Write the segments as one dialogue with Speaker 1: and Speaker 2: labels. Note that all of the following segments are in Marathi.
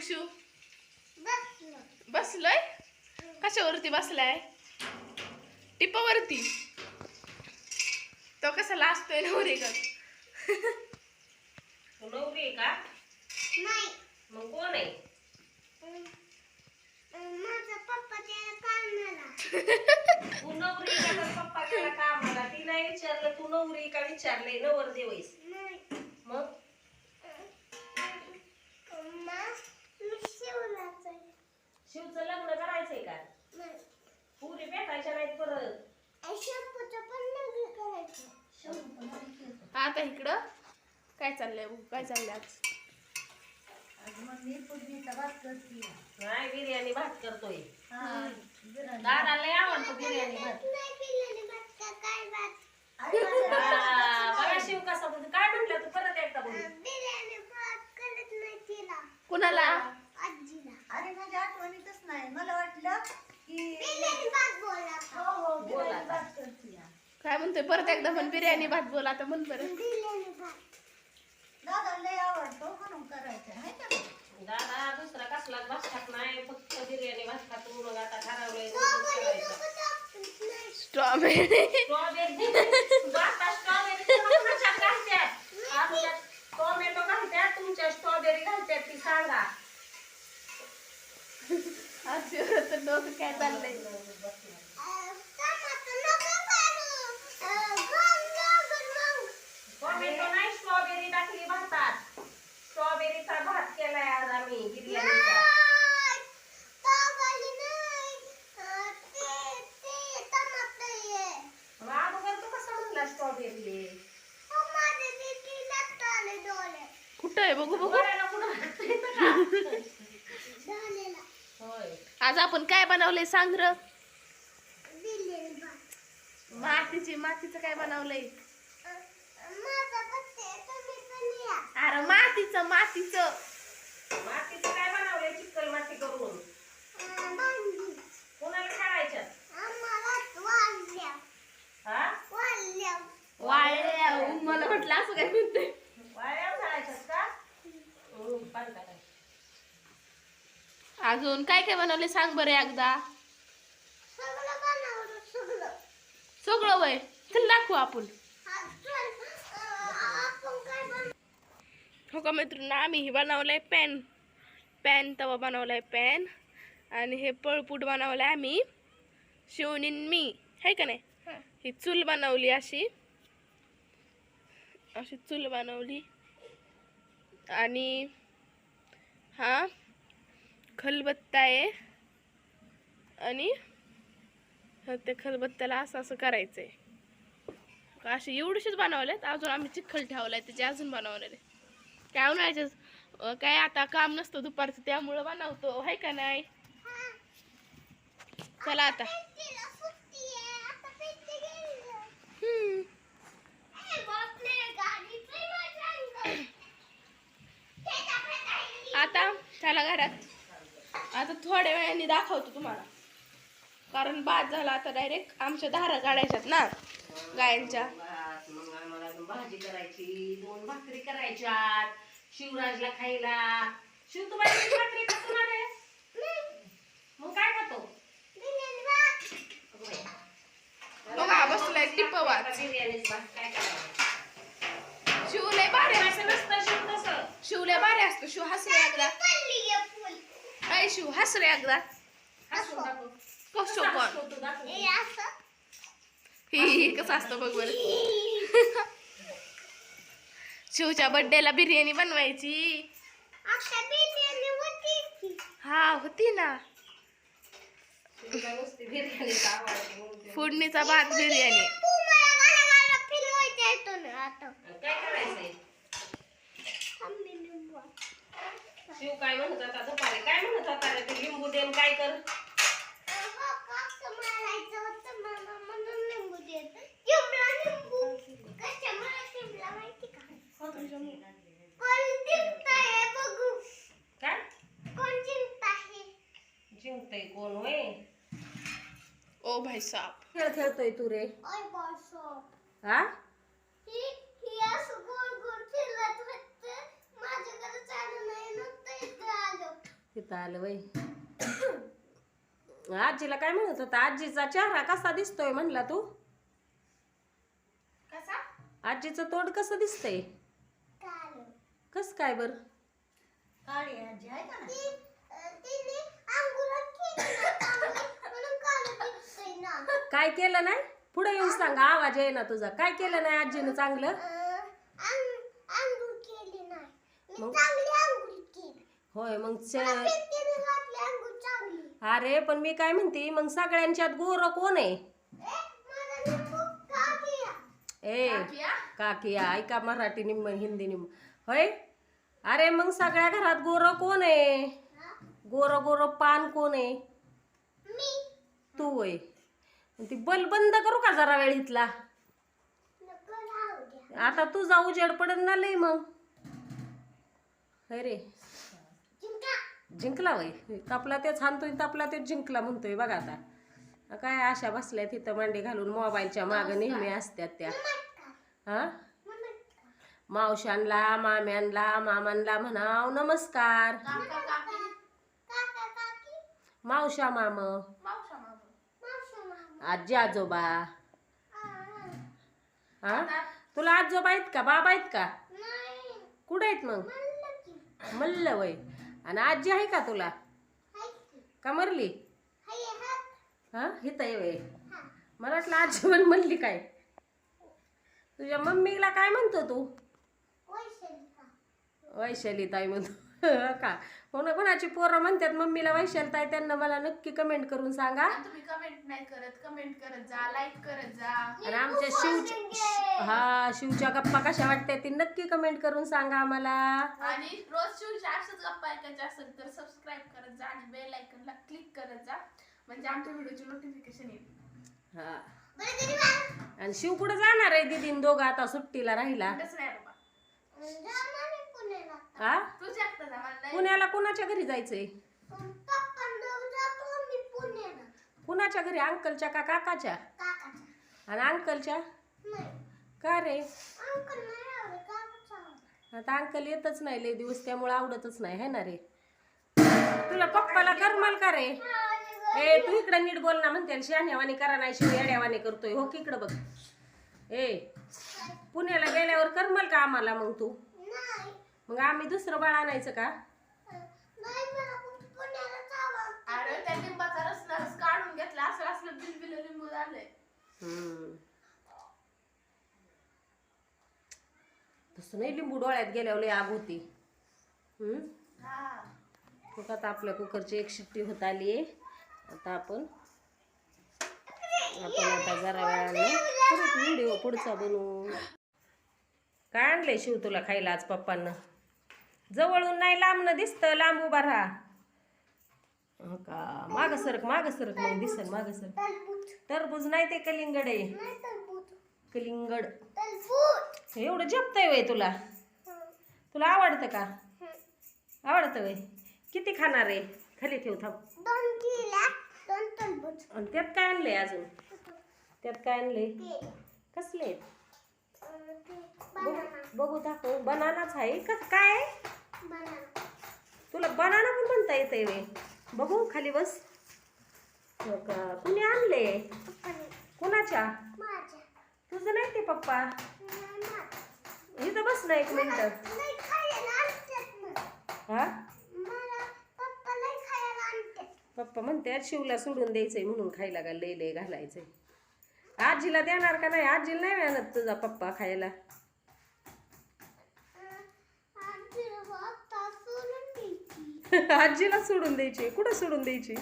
Speaker 1: मग शिव बसलोय? कशावरती बसलाय? टिपावरती? तो कसा लाजतोय नवरे ग?
Speaker 2: नवरी आहे का? मग कोण आहे? तू नवरी का? पप्पा गेला कामाला. ती नाही विचारलं तू नवरी का? विचारलंय नवर देवईस
Speaker 1: चाललंय काय चाललंय आज?
Speaker 2: नाही बिर्याणी भात करतोय. दादा लय आवडतो बिर्याणी भात. हा, बघा शिव कसा बोलतो काय म्हटलं तू परत एकदा बोल.
Speaker 1: कुणाला?
Speaker 3: अरे माझ्या आठवणीतच नाही. मला वाटलं की हो हो
Speaker 2: बोला.
Speaker 1: काय म्हणतोय परत एकदा पण बिर्याणी भात बोल आता म्हण बरं
Speaker 3: दादा लय आवडतो म्हणून करायचं आहे का नाही?
Speaker 2: दादा दुसरा कसलाच भात खात नाही फक्त बिर्याणी भात खातो मग आता ठरवलंय रोजच करायचं.
Speaker 1: स्ट्रॉबेरी
Speaker 2: टोमॅटो घालत्यात तुमच्या स्ट्रॉबेरी घालत्यात ती सांगा
Speaker 1: डोकं काय चाललंय
Speaker 2: टोमॅटो नाही स्ट्रॉबेरी टाकली भातात स्ट्रॉबेरीचा भात केलाय आज आम्ही बिर्याणीचा मग अगोदर तू कसा म्हणला स्ट्रॉबेरी
Speaker 1: कुठं आहे बघू बघू. आज आपण काय बनवलंय सांग र? मातीची मातीचं काय बनवलंय? अरे मातीचं मातीचं.
Speaker 2: मातीचं काय बनवलंय चिकल माती करून? कोणाला
Speaker 1: वाळल्या. मला म्हटलं असं काय म्हणतोय
Speaker 2: वाळ्या खेळायच्यात का हम्म, पाणी टाकायचं.
Speaker 1: अजून काय काय बनवले सांग बरं एकदा. सगळं वय. चल दाखवू आपण. हो का मित्रांनो आम्ही ही बनवलंय पॅन. पॅन तवा बनवलाय पॅन. आणि हे पळपूट बनवलंय आम्ही. शिवनीन मी. आहे का नाही? ही चूल बनवली अशी. अशी चूल बनवली. आणि हा खलबत्ता आहे. आणि ह ते खलबत्त्याला असं असं करायचंय. असे एवढेसेच बनवलेत. अजून आम्ही चिखल ठेवलाय त्याचे अजून बनवलेले. काय अं, काय आता काम नसतं दुपारचं त्यामुळं बनवतो. आहे का नाही? चला आता. हम्म. आता घरात. आता थोड्या वेळाने दाखवतो तुम्हाला. कारण बाद झाला आता डायरेक्ट आमच्या धारा काढायच्यात ना गायांच्या.
Speaker 2: भाजी करायची दोन भाकरी करायच्यात शिवराजला खायला शिव तू भाकरी मग काय खातो
Speaker 1: बघा बसलाय टिपवात.
Speaker 2: आता बिर्याणीच भात असं नसतं शिव तसं
Speaker 1: शिवलय असतो. शिव एकदा काय शिव हसरे एकदा.
Speaker 2: हसून टाकू
Speaker 1: कसं पण. ही कसं असतं बघ बरं. शिवच्या बर्थडेला बिर्याणी बनवायची. हा होती ना. फोडणीचा भात बिर्याणी.
Speaker 2: काय करायचंय? शिव काय म्हणत होता दुपारी काय म्हणत होता रे ते लिंबू देन काय कर? काय? जिंकतय कोण होय?
Speaker 1: ओ भाई साहब.
Speaker 2: खेळ खेळतोय तू रे. हा तिथं आलं वय. आजीला काय म्हणत होता? आजीचा चेहरा कसा दिसतोय म्हणला तू?
Speaker 1: कसा?
Speaker 2: आजीचं तोंड कसं दिसतंय? कस काय बर? काय केलं नाही? पुढे येऊन सांगा आवाज आहे ना तुझा. काय केलं नाही आजीनं चांगलं? मग? होय मग च- अरे पण मी काय म्हणते मग सगळ्यांच्यात गोर कोण आहे? ए
Speaker 1: काकी, आ?
Speaker 2: काकी ऐका मराठी निम्म हिंदी निम्म. होय? अरे मग सगळ्या घरात गोर कोण आहे? गोर गोर पान कोण आहे? तू होय. ती बल बंद करू का जरा वेळ इथला? आता तुझा उजेड पडन ना लय मग. होय रे. जिंकला वय. तापला तेच हाणतोय तापला तेच जिंकला म्हणतोय बघा आता. काय आशा बसल्या तिथं मांडी घालून मोबाईलच्या मागं नेहमी असत्यात त्या. हा? मावशांना माम्यांना मामांना म्हणाव नमस्कार. मावशा मामा. आजी आजोबा. हा? तुला आजोबा आहेत का? बाबा आहेत का? कुठे आहेत मग? मल्ल वय. आणि आजी आहे का तुला? का मरली? हा? आहे वय मला वाटलं आजी पण म्हणली काय? तुझ्या मम्मीला काय म्हणतो तू? वैशाली ताई म्हणतो. का? कोणा कोणाची पोरं म्हणतात मम्मीला वैशाली ताई त्यांना मला नक्की कमेंट करून सांगा.
Speaker 1: तुम्ही कमेंट नाही करत. कमेंट करत जा लाईक करत जा.
Speaker 2: आणि आमच्या शिवच्या हा शिवच्या गप्पा कशा वाटतात ती नक्की कमेंट करून सांगा आम्हाला.
Speaker 1: आणि रोज शिवच्या असंच गप्पा ऐकायच्या असेल तर सबस्क्राईब करत जा आणि बेल आयकनला क्लिक करत जा. म्हणजे आमच्या व्हिडिओची नोटिफिकेशन येईल.
Speaker 2: हा. आणि शिव कुठं जाणार आहे दिदीन दोघं? आता सुट्टीला राहिला.
Speaker 1: कुठंच नाही बाबा.
Speaker 2: हा पुण्याला कुणाच्या घरी जायचंय? कुणाच्या घरी? अंकलच्या का काकाच्या? आणि अंकलच्या? का रे? आता अंकल येतच नाही लय दिवस त्यामुळे आवडतच नाही है ना रे? तुला पप्पाला करमाल का रे? ए तू इकडं नीट बोल ना म्हणते शहाण्यावानी करा नाही शिव येड्यावानी करतोय. हो की इकडं बघ. ए पुण्याला गेल्यावर करमाल का आम्हाला मग तू? मग आम्ही दुसरं बाळ आणायचं का?
Speaker 1: अरे त्या लिंबाचा रस रस काढून घेतला. असं असलं बिलबिल लिंबू झालंय.
Speaker 2: हम्म. तसं नाही लिंबू डोळ्यात गेल्यावर लय आग होती. हम्म.
Speaker 1: हा.
Speaker 2: मग आता आपल्या कुकरची एक शिट्टी होत आली आहे. आता आपण आपण आता जरा वेळाने परत व्हिडिओ पुढचा बनवू. काय आणलंय शिव तुला खायला आज पप्पांना? जवळून नाही लांबनं दिसतं लांब उभा राहा. हो का? माग सरक माग सरक मग दिसन माग सरक. टरबूज नाही ते कलिंगड आहे. कलिंगड. एवढं जपतंय वय तुला. तुला आवडतं का? आवडतं वय? किती खाणार आहे? खाली ठेव थांब. आणि त्यात काय आणलंय अजून? त्यात काय आणलंय? कसले बघू- बघू दाखव. बनानाच आहे का? काय तुला बनाना पण म्हणता येतंय वे. बघू खाली बस. हो का? कुणी आणले? कुणाच्या? तुझं नाही ते पप्पा? इथं बस ना एक मिनिट. हा? पप्पा म्हणते शिवला सोडून द्यायचंय म्हणून खायला का लय लय घालायचंय. आजीला देणार का नाही? आजीला नाही आणत तुझा पप्पा खायला. आजीला सोडून द्यायची. कुठं सोडून द्यायची?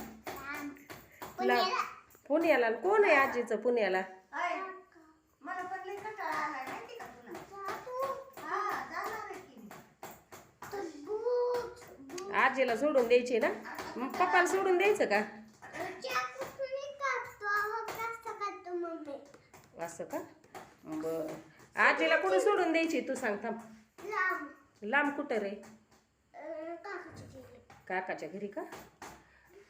Speaker 2: ला- पुण्याला. कोण आहे आजीचं पुण्याला. आजीला सोडून द्यायची ना? मग पप्पाला सोडून द्यायचं का? असं का? बर. आजीला कुठं सोडून द्यायची? तू सांग थांब. लांब कुठं रे? काकाच्या घरी का?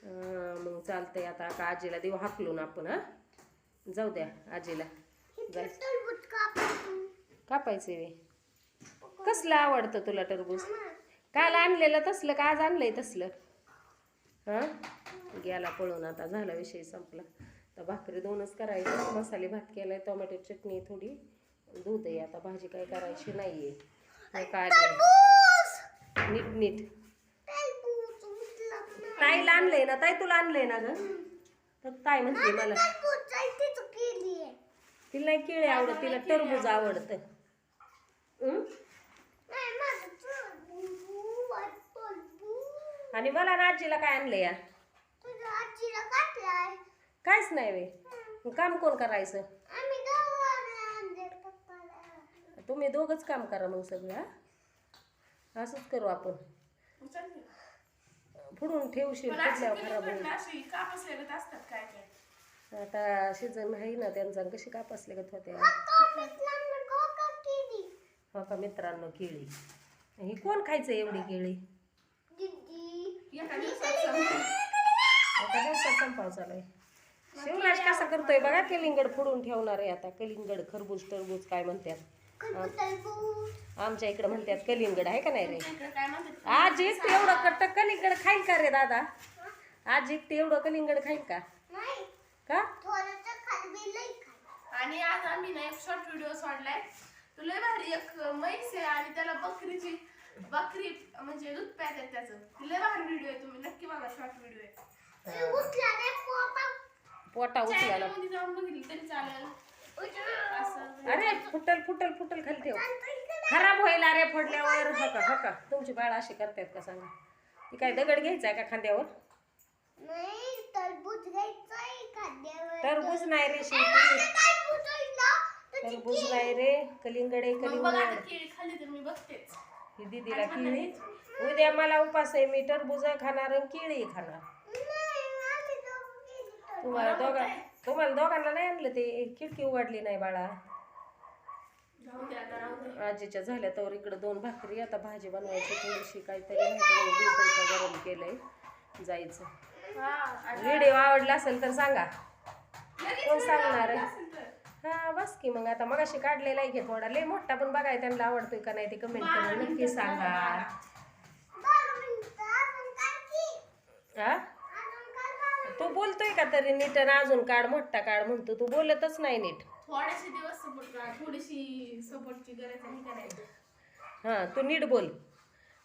Speaker 2: मग चालतंय आता का आजीला देऊ हाकलून आपण हा? जाऊ द्या आजीला. कापायचे. वे कसलं आवडतं तुला टरबूज? काल आणलेलं तसलं का आज आणलंय तसलं? हा? गेला पळून आता झाला विषय संपला. तर भाकरी दोनच करायची. मसाले भात केलाय टोमॅटो चटणी थोडी. दूध आहे आता भाजी काय करायची नाहीये. हे काय नीट नीट. ताईला आणलंय ना ताई तुला आणलंय ना ग? तर ताई म्हणते मला तिला नाही केळे आवडत तिला टरबूज आवडतं. हं? आणि मला ना आजीला काय आणलं या? काहीच नाही वे काम कोण करायचं? तुम्ही दोघच काम करा मग सगळं हा? असंच करू आपण. पुढून ठेवशील कुठल्यावर खराब होईल
Speaker 1: असतात काय काय
Speaker 2: आता सीझन आहे ना त्यांचा कशी कापसले गत होत्या? हो का मित्रांनो केळी? ही कोण खायचं एवढी केळी?
Speaker 1: एका दिवसात संपलं.
Speaker 2: एका दिवसात संपाव चालू शिवराज कसा करतोय बघा कलिंगड फोडून ठेवणार आहे आता. कलिंगड खरबूज टरबूज काय म्हणतात? आमच्या इकडे म्हणतात कलिंगड आहे का नाही रे?
Speaker 1: इकडे काय म्हणतात?
Speaker 2: आज एक एवढं कट्ट कलिंगड खाईल का रे दादा? आज एक एवढं कलिंगड खाईल का? का?
Speaker 1: आणि आज आम्ही ना एक शॉर्ट व्हिडिओ सोडलाय. तो लय भारी एक म्हैस आहे आणि त्याला बकरीची बकरी म्हणजे दूध प्यायचं त्याचं. ती लय भारी व्हिडिओ आहे. तुम्ही नक्की बघा शॉर्ट व्हिडिओ आहे.
Speaker 2: पोटा
Speaker 1: बघितली तरी चालेल.
Speaker 2: अरे फुटल फुटल फुटल खाली ठेव. खराब होईल अरे फोडल्यावर. हो का हो तुमची बाळ अशी करतायत का सांगा? ती काय दगड घ्यायचा का खांद्यावर? टरबूज नाही रे शेती टरबूज नाही रे कलिंगड आहे कलिंगड.
Speaker 1: केळी खाल्ली तर मी बघतेच.
Speaker 2: ही दीदीला केळी. उद्या मला उपास आहे मी टरबूज खाणार आणि केळी खाणार. तुम्हाला दोघा तुम्हाला दोघांना नाही आणलं ते? खिडकी उघडली नाही बाळा. आजीच्या झाल्या तर इकडं दोन भाकरी आता भाजी बनवायची थोडीशी काहीतरी नाही तर मग दूध आता गरम केलंय. जायचं.
Speaker 1: हा
Speaker 2: व्हिडिओ आवडला असेल तर सांगा. कोण सांगणार. हा बस की मग आता मगाशी काढलेला आहे की थोडा लय मोठा पण बघाय त्यांना आवडतोय का नाही ते कमेंट करून नक्की सांगा. हा तू बोलतोय का तरी नीट आणि अजून काढ मोठा काढ म्हणतो. तू बोलतच नाही नीट.
Speaker 1: थोडेसे दिवस सपोर्ट करा. थोडीशी सपोर्टची गरज आहे करायची.
Speaker 2: हा तू नीट बोल.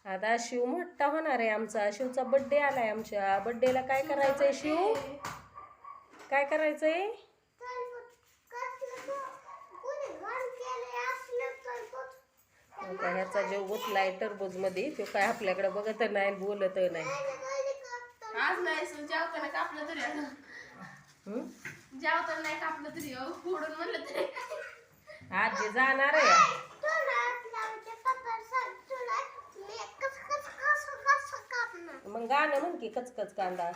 Speaker 2: आता शिव मोठा होणार आहे आमचा. शिवचा बड्डे आलाय आमच्या. बड्डेला काय करायचंय शिव? काय करायचंय? ह्याचा जो गुतलाय टरबूजमध्ये तो काय आपल्याकडे बघत नाही बोलत नाही.
Speaker 1: आज नाही जेवताना कापलं तरी? जेवताना नाही कापलं तरी अहो, फोडून म्हणलं तरी.
Speaker 2: आज जे जाणार आहे. मग गाणं म्हण की कचकच कांदा.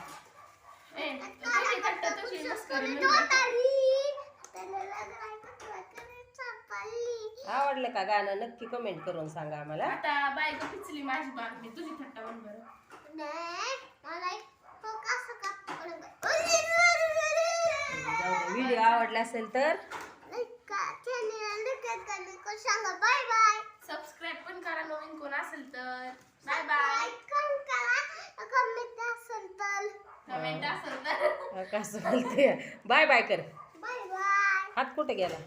Speaker 2: आवडलं का गाणं? नक्की कमेंट करून सांगा आम्हाला.
Speaker 1: आता बायको पिचली माझी बातमी तुझी थट्टा म्हण बरं
Speaker 2: जाऊ दे व्हिडिओ आवडला असेल तर?
Speaker 3: बाय बाय
Speaker 1: सबस्क्राईब पण करा नवीन कोण असेल तर. बाय बाय
Speaker 3: कमेंट असेल तर.
Speaker 1: कमेंट असेल तर
Speaker 2: कसं बोलते? बाय बाय कर.
Speaker 3: बाय बाय
Speaker 2: हात कुठे गेला?